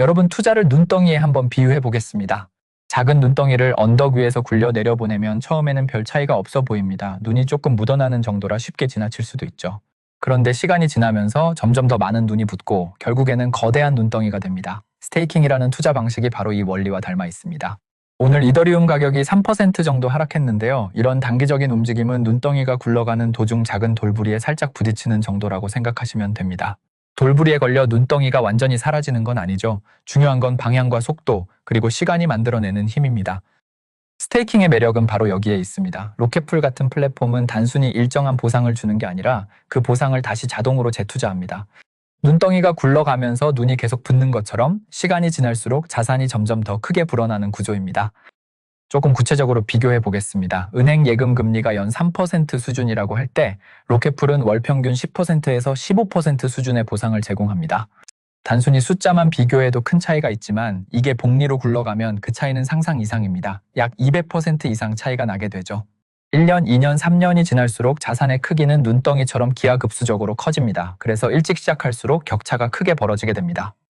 여러분 투자를 눈덩이에 한번 비유해 보겠습니다. 작은 눈덩이를 언덕 위에서 굴려 내려보내면 처음에는 별 차이가 없어 보입니다. 눈이 조금 묻어나는 정도라 쉽게 지나칠 수도 있죠. 그런데 시간이 지나면서 점점 더 많은 눈이 붙고 결국에는 거대한 눈덩이가 됩니다. 스테이킹이라는 투자 방식이 바로 이 원리와 닮아 있습니다. 오늘 이더리움 가격이 3% 정도 하락했는데요. 이런 단기적인 움직임은 눈덩이가 굴러가는 도중 작은 돌부리에 살짝 부딪히는 정도라고 생각하시면 됩니다. 돌부리에 걸려 눈덩이가 완전히 사라지는 건 아니죠. 중요한 건 방향과 속도, 그리고 시간이 만들어내는 힘입니다. 스테이킹의 매력은 바로 여기에 있습니다. 로켓풀 같은 플랫폼은 단순히 일정한 보상을 주는 게 아니라 그 보상을 다시 자동으로 재투자합니다. 눈덩이가 굴러가면서 눈이 계속 붙는 것처럼 시간이 지날수록 자산이 점점 더 크게 불어나는 구조입니다. 조금 구체적으로 비교해 보겠습니다. 은행 예금 금리가 연 3% 수준이라고 할 때 로켓풀은 월 평균 10%에서 15% 수준의 보상을 제공합니다. 단순히 숫자만 비교해도 큰 차이가 있지만 이게 복리로 굴러가면 그 차이는 상상 이상입니다. 약 200% 이상 차이가 나게 되죠. 1년, 2년, 3년이 지날수록 자산의 크기는 눈덩이처럼 기하급수적으로 커집니다. 그래서 일찍 시작할수록 격차가 크게 벌어지게 됩니다.